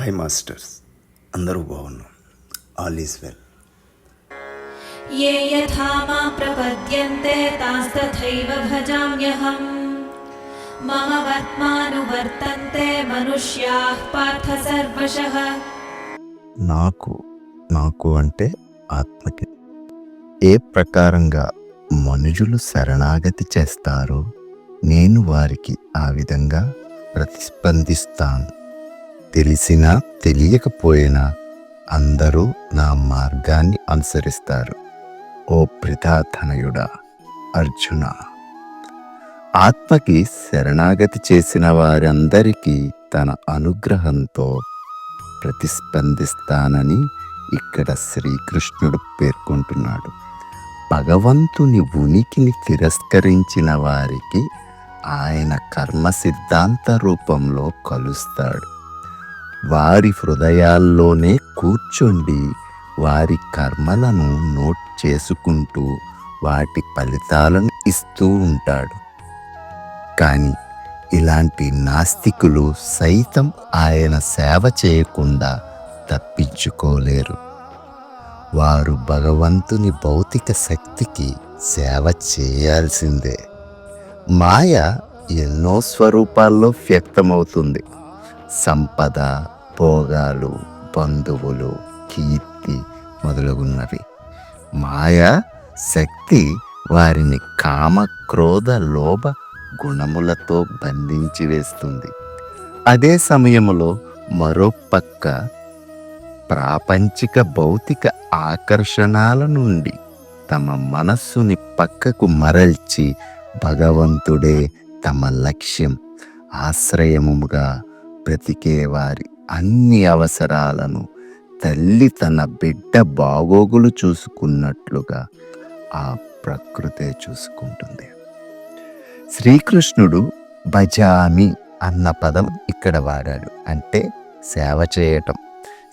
High masters అందరూ బాగున్నాం. All is well. ఏ మమ వర్త్మానువర్తంతే మనుష్యాః పార్థ సర్వశః. నాకు నాకు అంటే ఆత్మకి ఏ ప్రకారంగా మనుషులు శరణాగతి చేస్తారో నేను వారికి ఆ విధంగా ప్రతిస్పందిస్తాను. తెలిసినా తెలియకపోయినా అందరూ నా మార్గాన్ని అనుసరిస్తారు. ఓ ప్రతాధనయుడా అర్జున! ఆత్మకి శరణాగతి చేసిన వారందరికీ తన అనుగ్రహంతో ప్రతిస్పందిస్తానని ఇక్కడ శ్రీకృష్ణుడు పేర్కొంటున్నాడు. భగవంతుని ఉనికిని తిరస్కరించిన వారికి ఆయన కర్మ సిద్ధాంత రూపంలో కలుస్తాడు. వారి హృదయాల్లోనే కూర్చోండి. వారి కర్మలను నోట్ చేసుకుంటూ వాటి ఫలితాలను ఇస్తూ ఉంటాడు. కానీ ఇలాంటి నాస్తికులు సైతం ఆయన సేవ చేయకుండా తప్పించుకోలేరు. వారు భగవంతుని భౌతిక శక్తికి సేవ చేయాల్సిందే. మాయ ఎన్నో స్వరూపాల్లో వ్యక్తమవుతుంది. సంపద భోగాలు బంధువులు కీర్తి మొదలగున్నవి. మాయా శక్తి వారిని కామ క్రోధ లోభ గుణములతో బంధించి వేస్తుంది. అదే సమయంలో మరో పక్క ప్రాపంచిక భౌతిక ఆకర్షణాల నుండి తమ మనస్సుని పక్కకు మరల్చి భగవంతుడే తమ లక్ష్యం ఆశ్రయముగా బ్రతికే వారి అన్ని అవసరాలను తల్లి తన బిడ్డ బాగోగులు చూసుకున్నట్లుగా ఆ ప్రకృతే చూసుకుంటుంది. శ్రీకృష్ణుడు భజామి అన్న పదం ఇక్కడ వాడాడు. అంటే సేవ చేయటం.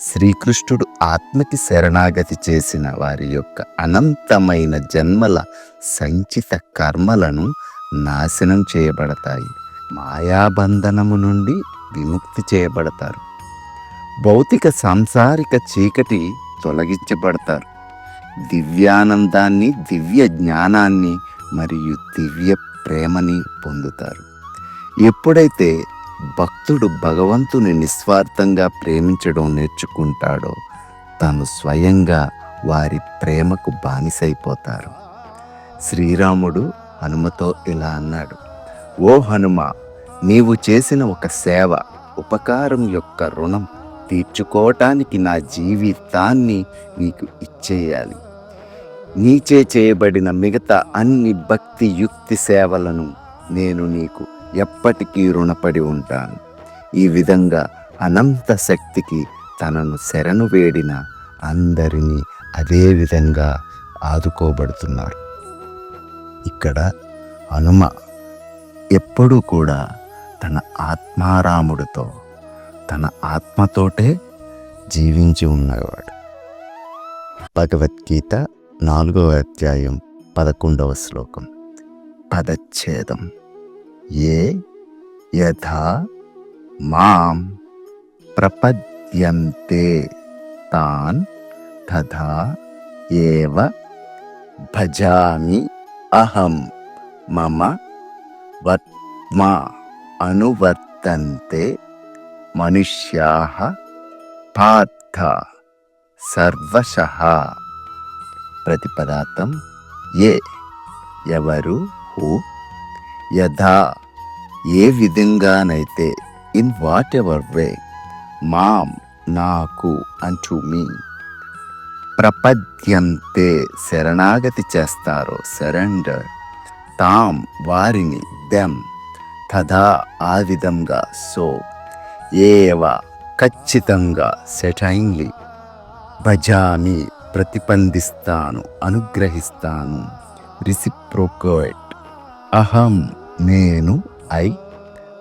శ్రీకృష్ణుడు ఆత్మకి శరణాగతి చేసిన వారి యొక్క అనంతమైన జన్మల సంచిత కర్మలను నాశనం చేయబడతాయి. మాయాబంధనము నుండి విముక్తి చేయబడతారు. భౌతిక సాంసారిక చీకటి తొలగించబడతారు. దివ్యానందాన్ని దివ్య జ్ఞానాన్ని మరియు దివ్య ప్రేమని పొందుతారు. ఎప్పుడైతే భక్తుడు భగవంతుని నిస్వార్థంగా ప్రేమించడం నేర్చుకుంటాడో తను స్వయంగా వారి ప్రేమకు బానిసైపోతారు. శ్రీరాముడు హనుమతో ఇలా అన్నాడు ఓ హనుమ నీవు చేసిన ఒక సేవ ఉపకారం యొక్క రుణం తీర్చుకోవటానికి నా జీవితాన్ని నీకు ఇచ్చేయాలి. నీచే చేయబడిన మిగతా అన్ని భక్తి యుక్తి సేవలను నేను నీకు ఎప్పటికీ రుణపడి ఉంటాను. ఈ విధంగా అనంత శక్తికి తనను శరణు వేడిన అందరినీ అదే విధంగా ఆదుకోబడుతున్నారు. ఇక్కడ హనుమ ఎప్పుడూ కూడా తన ఆత్మారాముడితో తన ఆత్మతోటే జీవించి ఉన్నవాడు. భగవద్గీత నాలుగవ అధ్యాయం పదకొండవ శ్లోకం. పదచ్ఛేదం. ఏ యథా మాం ప్రపద్యంతే తాన్ తథా ఏవ భజామి అహం మమ వర్త్మా అనువర్తంతే మనుష్యా పార్థ సర్వశ. ప్రతిపదార్థం ఏ ఎవరు హూ యథా ఏ విధంగానైతే ఇన్ వాట్ ఎవర్ వే మాం నాకు అంటూ మీ ప్రపద్యంతే శరణాగతి చేస్తారో సరెండర్ తాం వారిని దెమ్ తదా ఆ విధంగా సో ఏవ ఖచ్చితంగా సెటైన్లీ భజామి ప్రతిబంధిస్తాను అనుగ్రహిస్తాను. రిసిప్రోకోట్ అహం నేను ఐ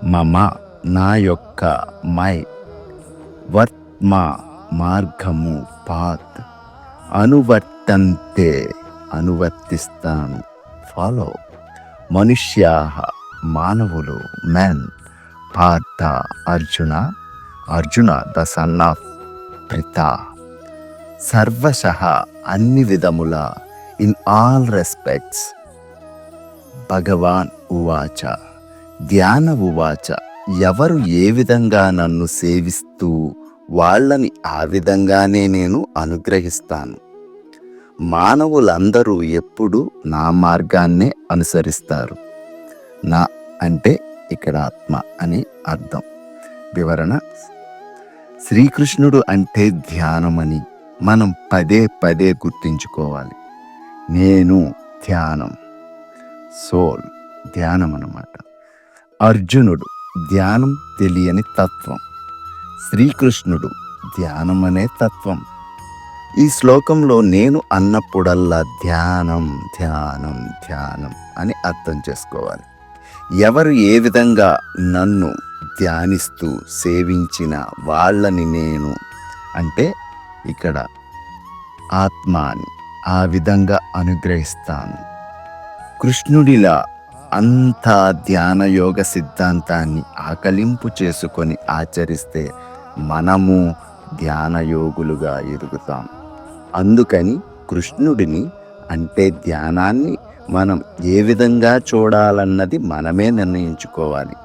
మమ నా యొక్క మై వర్త్మ మార్గము పాత్ అనువర్తంతే అనువర్తిస్తాను. ఫాలో. మనుష్యా మానవులు men Partha Arjuna Arjuna the son of Pritha సర్వశ అన్ని విధముల ఇన్ ఆల్ రెస్పెక్ట్స్ భగవాన్ ఉవాచ. ధ్యాన ఉవాచ ఎవరు ఏ విధంగా నన్ను సేవిస్తూ వాళ్ళని ఆ విధంగానే నేను అనుగ్రహిస్తాను. మానవులందరూ ఎప్పుడు నా మార్గాన్నే అనుసరిస్తారు. నా అంటే ఇక్కడ ఆత్మ అని అర్థం. వివరణ శ్రీకృష్ణుడు అంటే ధ్యానమని మనం పదే పదే గుర్తించుకోవాలి. నేను ధ్యానం సోల్ ధ్యానం అన్నమాట అర్జునుడు ధ్యానం తెలియని తత్వం శ్రీకృష్ణుడు ధ్యానం అనే తత్వం. ఈ శ్లోకంలో నేను అన్నప్పుడల్లా ధ్యానం ధ్యానం ధ్యానం అని అర్థం చేసుకోవాలి. ఎవరు ఏ విధంగా నన్ను ధ్యానిస్తూ సేవించిన వాళ్ళని నేను అంటే ఇక్కడ ఆత్మాని ఆ విధంగా అనుగ్రహిస్తాను. కృష్ణుడిలా అంతా ధ్యానయోగ సిద్ధాంతాన్ని ఆకలింపు చేసుకొని ఆచరిస్తే మనము ధ్యానయోగులుగా ఎదుగుతాం. అందుకని కృష్ణుడిని అంటే ధ్యానాన్ని మనం ఏ విధంగా చూడాలన్నది మనమే నిర్ణయించుకోవాలి.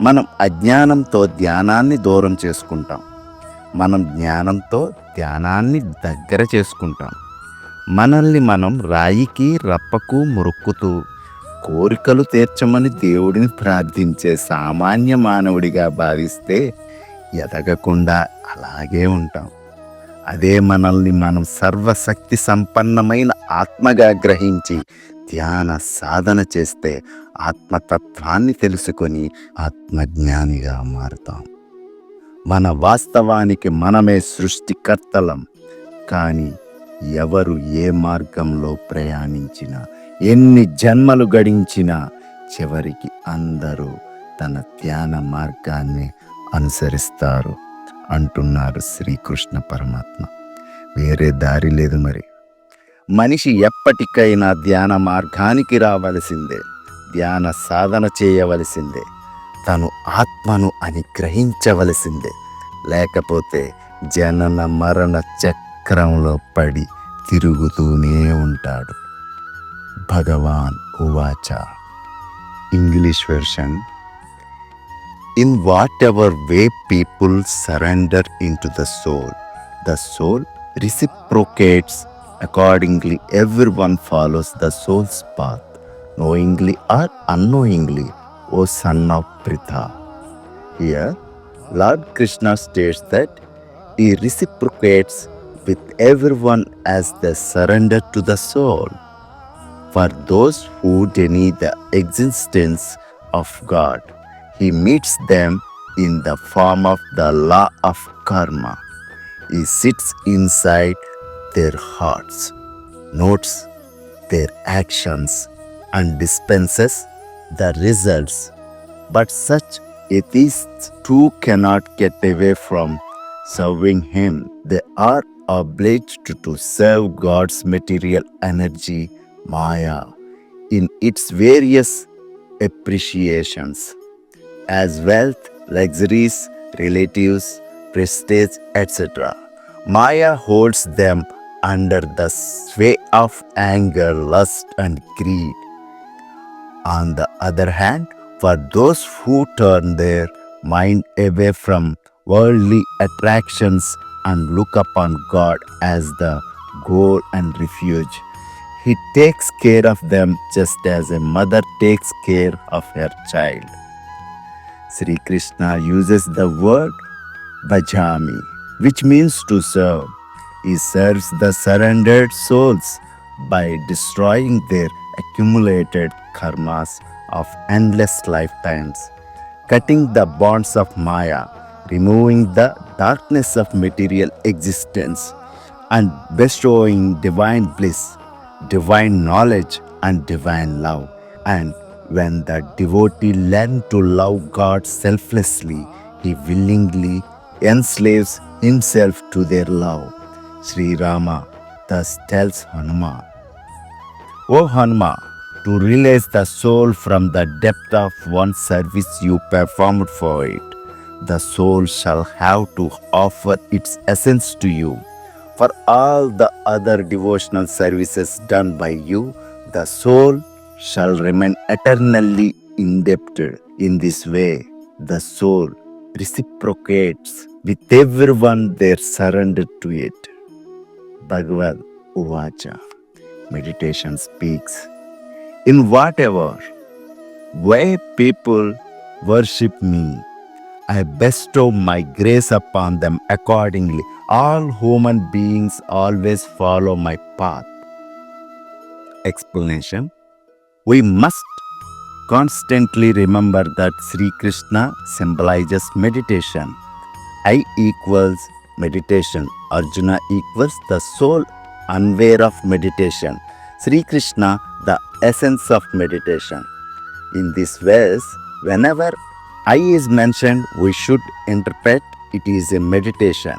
మనం అజ్ఞానంతో ధ్యానాన్ని దూరం చేసుకుంటాం. మనం జ్ఞానంతో ధ్యానాన్ని దగ్గర చేసుకుంటాం. మనల్ని మనం రాయికి రప్పకు మురుక్కుతూ కోరికలు తీర్చమని దేవుడిని ప్రార్థించే సామాన్య మానవుడిగా భావిస్తే ఎదగకుండా అలాగే ఉంటాం. అదే మనల్ని మనం సర్వశక్తి సంపన్నమైన ఆత్మగా గ్రహించి ధ్యాన సాధన చేస్తే ఆత్మతత్వాన్ని తెలుసుకొని ఆత్మజ్ఞానిగా మారుతాం. మన వాస్తవానికి మనమే సృష్టికర్తలం. కానీ ఎవరు ఏ మార్గంలో ప్రయాణించినా ఎన్ని జన్మలు గడించినా చివరికి అందరూ తన ధ్యాన మార్గాన్ని అనుసరిస్తారు అంటున్నారు శ్రీకృష్ణ పరమాత్మ. వేరే దారి లేదు మరి. మనిషి ఎప్పటికైనా ధ్యాన మార్గానికి రావలసిందే ధ్యాన సాధన చేయవలసిందే తను ఆత్మను అని గ్రహించవలసిందే లేకపోతే జనన మరణ చక్రంలో పడి తిరుగుతూనే ఉంటాడు. భగవాన్ ఉవాచ. English version. In whatever way people surrender into the soul the soul reciprocates accordingly everyone follows the soul's path knowingly or unknowingly o son of pritha. Here lord krishna states that he reciprocates with everyone as they surrender to the soul. For those who deny the existence of god he meets them in the form of the law of karma. He sits inside their hearts, notes their actions, and dispenses the results. But such atheists too cannot get away from serving Him. They are obliged to serve God's material energy, Maya, in its various appreciations as wealth, luxuries, relatives, prestige, etc. Maya holds them under the sway of anger, lust, and greed. On the other hand, for those who turn their mind away from worldly attractions and look upon God as the goal and refuge, He takes care of them just as a mother takes care of her child. Sri Krishna uses the word bhajami, which means to serve. He serves the surrendered souls by destroying their accumulated karmas of endless lifetimes, cutting the bonds of Maya, removing the darkness of material existence, and bestowing divine bliss, divine knowledge, and divine love. And when the devotee learns to love God selflessly, he willingly enslaves himself to their love. Sri Rama thus tells Hanuman, O Hanuma, to release the soul from the depth of one service you performed for it, the soul shall have to offer its essence to you. For all the other devotional services done by you, the soul shall remain eternally indebted. In this way, the soul reciprocates with everyone their surrender to it. Bhagavad Uvacha. Meditation speaks. In whatever way people worship me, I bestow my grace upon them accordingly. All human beings always follow my path. Explanation We must constantly remember that Sri Krishna symbolizes meditation. I equals meditation. Arjuna equals the soul unaware of meditation. Sri Krishna, the essence of meditation. In this verse, whenever I is mentioned, we should interpret it is a meditation.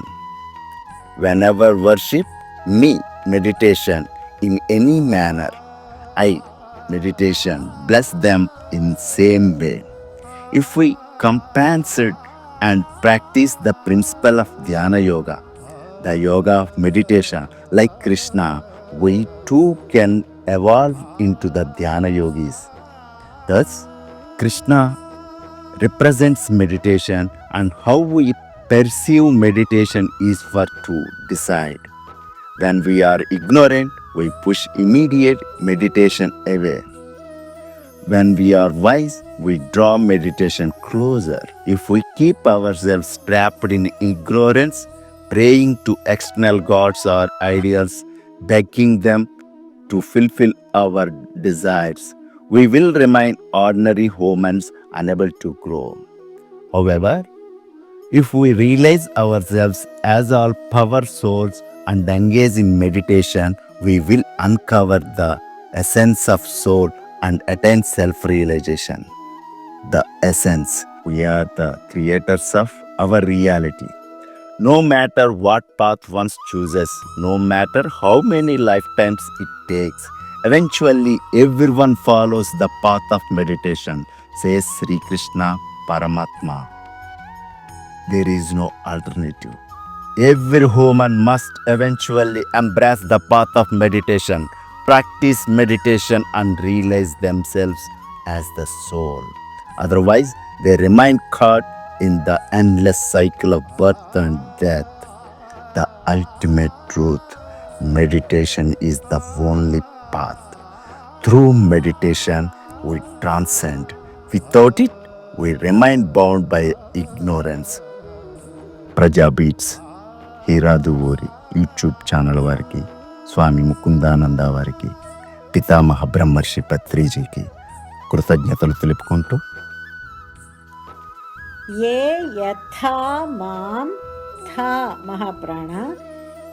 Whenever worship me, meditation in any manner, I meditation bless them in same way. If we compensate and practice the principle of dhyana yoga, the yoga of meditation like Krishna, we too can evolve into the dhyana yogis. Thus, Krishna represents meditation and how we perceive meditation is for to decide. When we are ignorant, we push immediate meditation away. When we are wise, we draw meditation closer. If we keep ourselves trapped in ignorance, praying to external gods or ideals, begging them to fulfill our desires, we will remain ordinary humans unable to grow. However, if we realize ourselves as all power souls and engage in meditation, we will uncover the essence of soul and attain self realization. The essence, we are the creators of our reality. No matter what path one chooses, no matter how many lifetimes it takes, eventually everyone follows the path of meditation, says Sri Krishna Paramatma. There is no alternative. Every human must eventually embrace the path of meditation, practice meditation, and realize themselves as the soul. Otherwise, they remain caught in the endless cycle of birth and death. The ultimate truth meditation is the only path. Through meditation, we transcend. Without it, we remain bound by ignorance. Praja beats హీరాదు ఊరి YouTube channel వారికి స్వామి ముకుందానంద వారికి పితామహ బ్రహ్మర్షి పత్రిజీకి కృతజ్ఞతలు తెలుపుకుంటూ ये यथा मां था महाप्राण।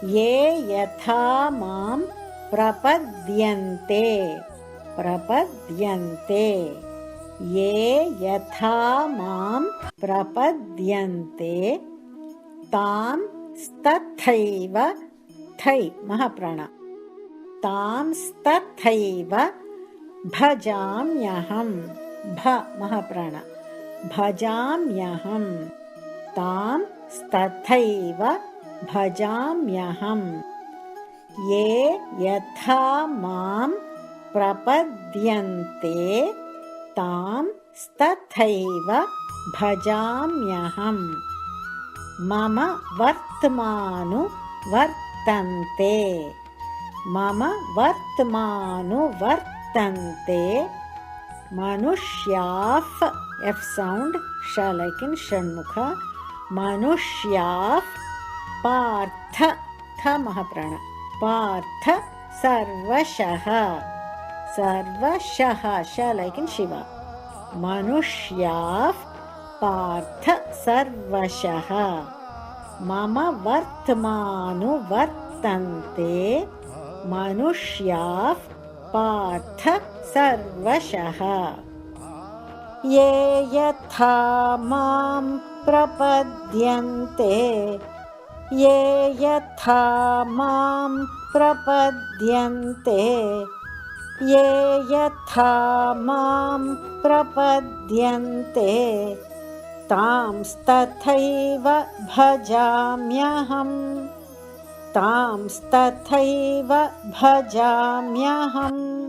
ये यथा मां प्रपद्यन्ते प्रपद्यन्ते। ये यथा मां प्रपद्यन्ते तां तथैव थै महाप्राण। तां तथैव भजाम्यहं भ महाप्राण भजाम्यहं तां तथैव भजाम्यहं ये यथा मां प्रपद्यन्ते तां तथैव भजाम्यहम्। मम वर्तमानु वर्तन्ते। मम वर्तमानु वर्तन्ते। मनुष्याः F sound, Sha like in Shanmukha, Manushyav, Partha, Tha Mahaprana, Partha, Sarvashaha, Sarvashaha, Sha like in Shiva, Manushyav, Partha, Sarvashaha, Mama Vartmanu Vartante, Manushyav, Partha, Sarvashaha. ये यथा मां प्रपद्यन्ते। ये यथा मां प्रपद्यन्ते। ये यथा मां प्रपद्यन्ते। तांस्तथैव भजाम्यहम्। तांस्तथैव भजाम्यहम्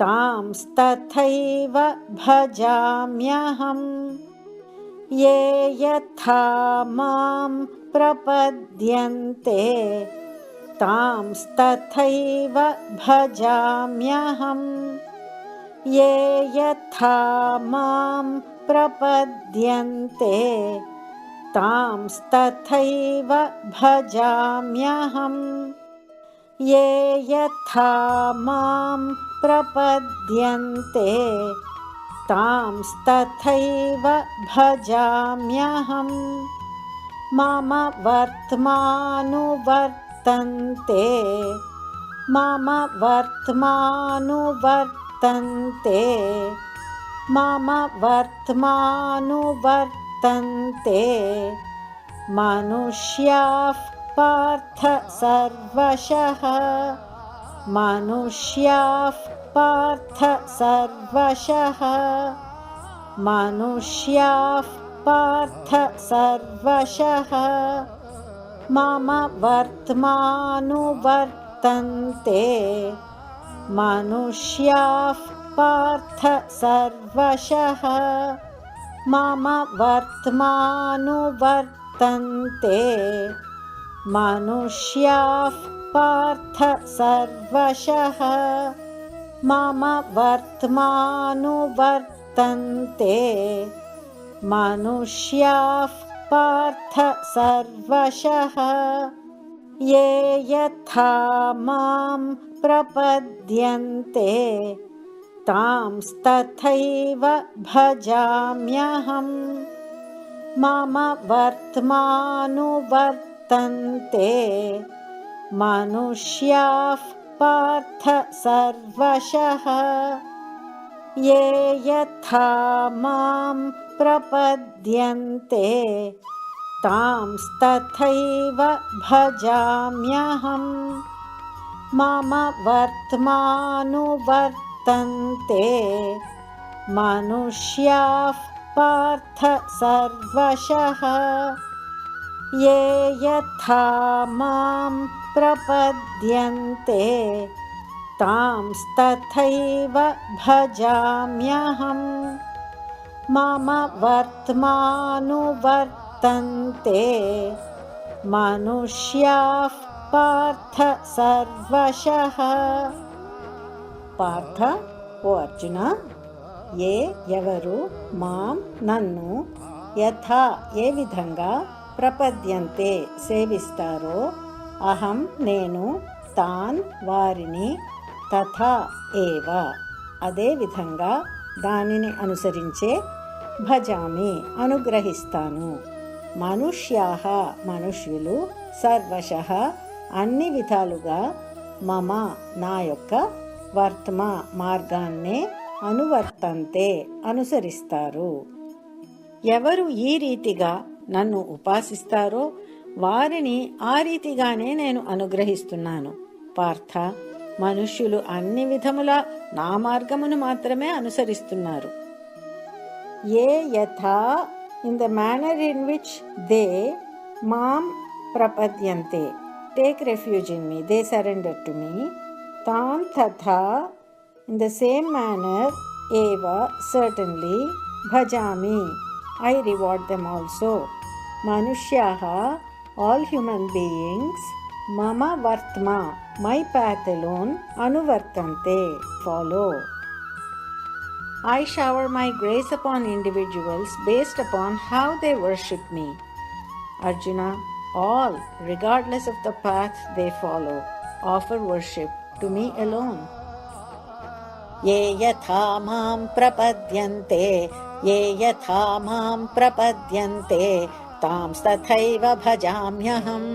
तांस्तथैव भजाम्यहम्। ये यथा मां प्रपद्यन्ते तांस्तथैव भजाम्यहम्। ये यथा मां प्रपद्यन्ते तांस्तथैव भजाम्यहम् ये यथा मां प्रपद्यन्ते। तांस्तथैव भजाम्यहम्। मम वर्त्मानुवर्तन्ते। मम वर्त्मानुवर्तन्ते। मम वर्त्मानुवर्तन्ते। मनुष्याः पार्थ सर्वशः। मनुष्याः पार्थ सर्वशः। मनुष्याः पार्थ सर्वशः। मम वर्त्मानुवर्तन्ते। मनुष्याः पार्थ सर्वशः। मम वर्त्मानुवर्तन्ते मनुष्याः पार्थ सर्वशः। मम वर्त्मानुवर्तन्ते। मनुष्याः पार्थ सर्वशः। ये यथा मां प्रपद्यन्ते तांस्तथैव भजाम्यहम्। मम वर्त्मानुवर्तन्ते मनुष्याः पार्थ सर्वशः। ये यथा मां प्रपद्यन्ते तांस्तथैव भजाम्यहम्। मम वर्त्मानुवर्तन्ते मनुष्याः पार्थ सर्वशः ये यथा मां प्रपद्यन्ते तांस्तथैव भजाम्यहम् मम वर्त्मानुवर्तन्ते मनुष्याः पार्थ सर्वशः పార్థ ఓ అర్జున ఏ ఎవరు మాం నన్ను యథా ఏ విధంగా ప్రపద్యంతే సేవిస్తారో అహం నేను తాన్ వారిని తథా ఏవ. అదేవిధంగా దానిని అనుసరించే భజామి అనుగ్రహిస్తాను. మనుష్యాహ మనుష్యులు సర్వశ అన్ని విధాలుగా మమ నా యొక్క వర్తమ మార్గాన్నే అనువర్తంతే అనుసరిస్తారు. ఎవరు ఈ రీతిగా నన్ను ఉపాసిస్తారో వారిని ఆ రీతిగానే నేను అనుగ్రహిస్తున్నాను. పార్థ మనుష్యులు అన్ని విధముల నా మార్గమును మాత్రమే అనుసరిస్తున్నారు. ఏ యథా in the manner in which they మాం ప్రపద్యంతే. Take refuge in me they surrender to me తాం తథా ఇన్ ద సేమ్ మేనర్ ఏవ సర్టన్లీ భజామి. ఐ రివార్డ్ దెమ్ ఆల్సో मनुष्याः आल् ह्यूमन् बीयिङ्ग्स् मम वर्त्मा my path alone anuvartante follow i shower my grace upon individuals based upon how they worship me arjuna all regardless of the path they follow offer worship to me alone ये यथा माँ प्रपद्यन्ते ये यथा माँ प्रपद्यन्ते तां तथैव भजाम्यहम्।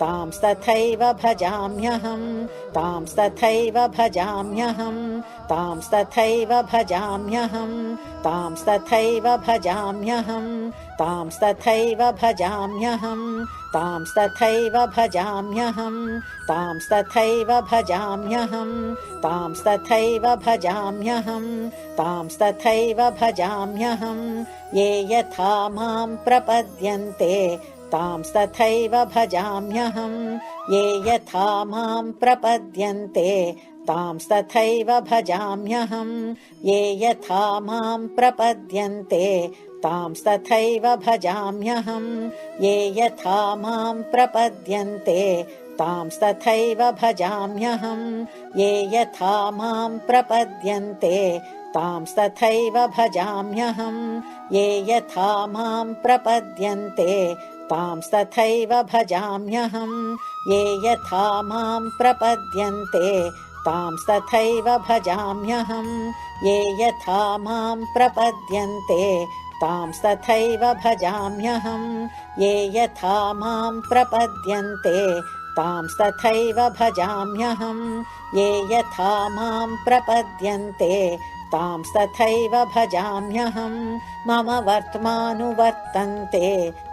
तां तथैव भजाम्यहम्। तां तथैव भजाम्यहम्। तां तथैव भजाम्यहम्। तां तथैव भजाम्यहम्। तां तथैव भजाम्यहम्। तां तथैव भजाम्यहम्। तां तथैव भजाम्यहम्। तां तथैव भजाम्यहम्। तां तथैव भजाम्यहं ये यथा मां प्रपद्यन्ते तांस्तथैव भजाम्यहं ये यथा मां प्रपद्यन्ते। तांस्तथैव भजाम्यहं ये यथा मां प्रपद्यन्ते। तांस्तथैव भजाम्यहं ये यथा मां प्रपद्यन्ते। तांस्तथैव भजाम्यहं ये यथा मां प्रपद्यन्ते। तांस्तथैव भजाम्यहं ये यथा मां प्रपद्यन्ते तांस्तथैव भजाम्यहं ये यथा मां प्रपद्यन्ते। तांस्तथैव भजाम्यहं ये यथा मां प्रपद्यन्ते। तांस्तथैव भजाम्यहं ये यथा मां प्रपद्यन्ते। तांस्तथैव भजाम्यहं ये यथा मां प्रपद्यन्ते। तांस्तथैव भजाम्यहं मम वर्त्मानुवर्तन्ते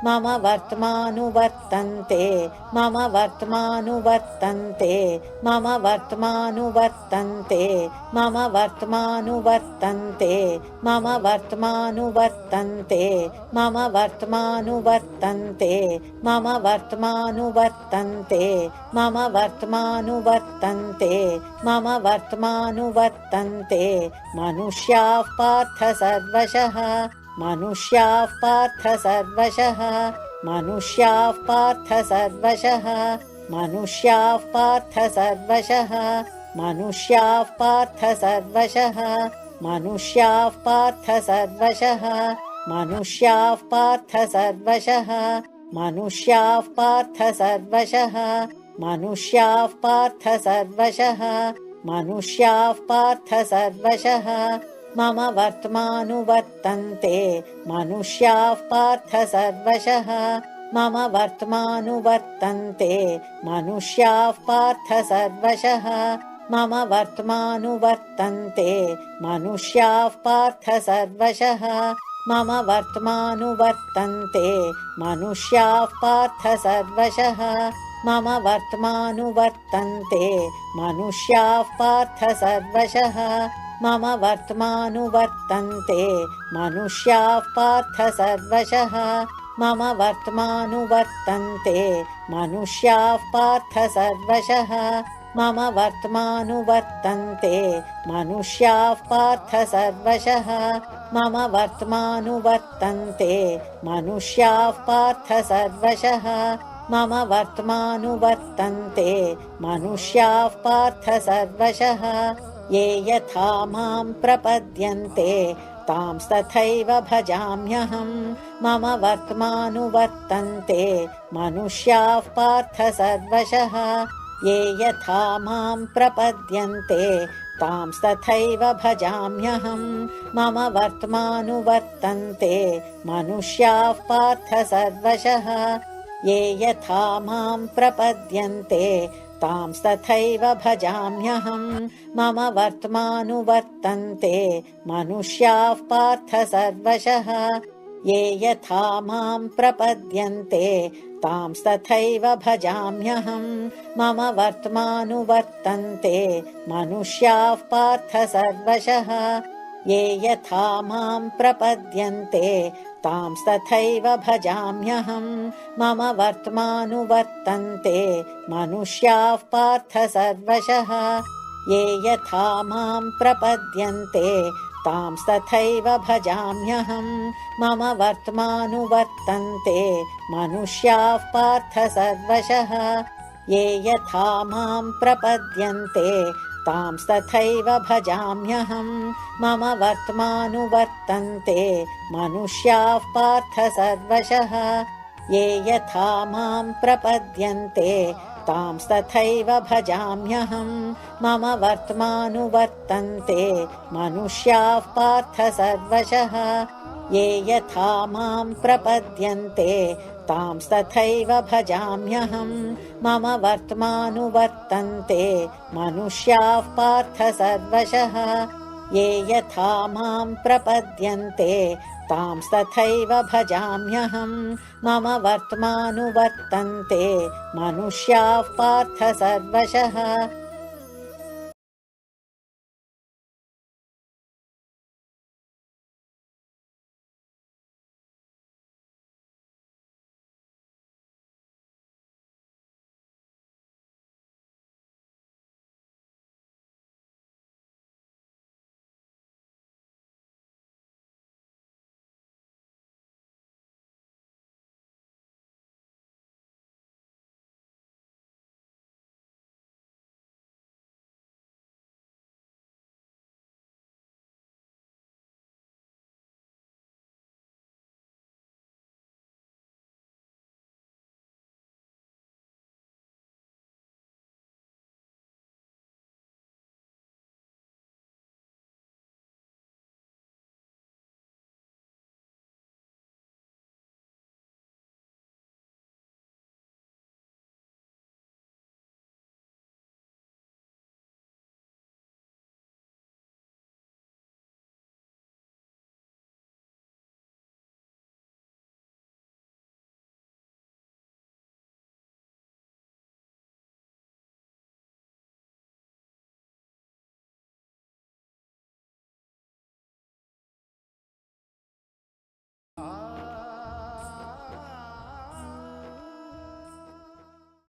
मम वर्त्मानुवर्तन्ते मम वर्त्मानुवर्तन्ते मम वर्त्मानुवर्तन्ते मम वर्त्मानुवर्तन्ते मम वर्त्मानुवर्तन्ते मम वर्त्मानुवर्तन्ते मम वर्त्मानुवर्तन्ते मम वर्त्मानुवर्तन्ते मम वर्त्मानुवर्तन्ते मनुष्याः पार्थ सर्वशः मनुष्याः पार्थ सर्वशः। मनुष्याः पार्थ सर्वशः। मनुष्याः पार्थ सर्वशः। मनुष्याः पार्थ सर्वशः। मनुष्याः पार्थ सर्वशः। मनुष्याः पार्थ सर्वशः। मनुष्याः पार्थ सर्वशः। मनुष्याः पार्थ सर्वशः। मनुष्याः पार्थ सर्वशः। मम वर्त्मानुवर्तन्ते मनुष्याः पार्थ सर्वशः। मम वर्त्मानुवर्तन्ते मनुष्याः पार्थ सर्वशः। मम वर्त्मानुवर्तन्ते मनुष्याः पार्थ सर्वशः। मम वर्त्मानुवर्तन्ते मनुष्याः पार्थ सर्वशः। मम वर्त्मानुवर्तन्ते मनुष्याः पार्थ सर्वशः मम वर्त्मानुवर्तन्ते। मनुष्याः पार्थ सर्वशः। मम वर्त्मानुवर्तन्ते। मनुष्याः पार्थ सर्वशः। मम वर्त्मानुवर्तन्ते। मनुष्याः पार्थ सर्वशः। मम वर्त्मानुवर्तन्ते। मनुष्याः पार्थ सर्वशः। मम वर्त्मानुवर्तन्ते। मनुष्याः पार्थ सर्वशः ये यथा मां प्रपद्यन्ते तांस्तथैव भजाम्यहं। मम वर्त्मानुवर्तन्ते मनुष्याः पार्थ सर्वशः। ये यथा मां प्रपद्यन्ते तांस्तथैव भजाम्यहं। मम वर्त्मानुवर्तन्ते मनुष्याः पार्थ सर्वशः। ये यथा मां प्रपद्यन्ते तांस्तथैव भजाम्यहं। मम वर्त्मानुवर्तन्ते मनुष्याः पार्थ सर्वशः। ये यथा मां प्रपद्यन्ते तांस्तथैव भजाम्यहं। मम वर्त्मानुवर्तन्ते मनुष्याः पार्थ सर्वशः। ये यथा मां प्रपद्यन्ते तांस्तथैव भजाम्यहं मम वर्त्मानुवर्तन्ते मनुष्याः पार्थ सर्वशः। ये यथा मां प्रपद्यन्ते तांस्तथैव भजाम्यहं मम वर्त्मानुवर्तन्ते मनुष्याः पार्थ सर्वशः। ये यथा मां प्रपद्यन्ते तांस्तथैव भजाम्यहं। मम वर्त्मानुवर्तन्ते मनुष्याः पार्थ सर्वशः। ये यथा मां प्रपद्यन्ते तांस्तथैव भजाम्यहं। मम वर्त्मानुवर्तन्ते मनुष्याः पार्थ सर्वशः। ये यथा मां प्रपद्यन्ते तांस्तथैव भजाम्यहम् मम वर्त्मानुवर्तन्ते मनुष्याः पार्थ सर्वशः। ये यथा मां प्रपद्यन्ते तांस्तथैव भजाम्यहम् मम वर्त्मानुवर्तन्ते मनुष्याः पार्थ सर्वशः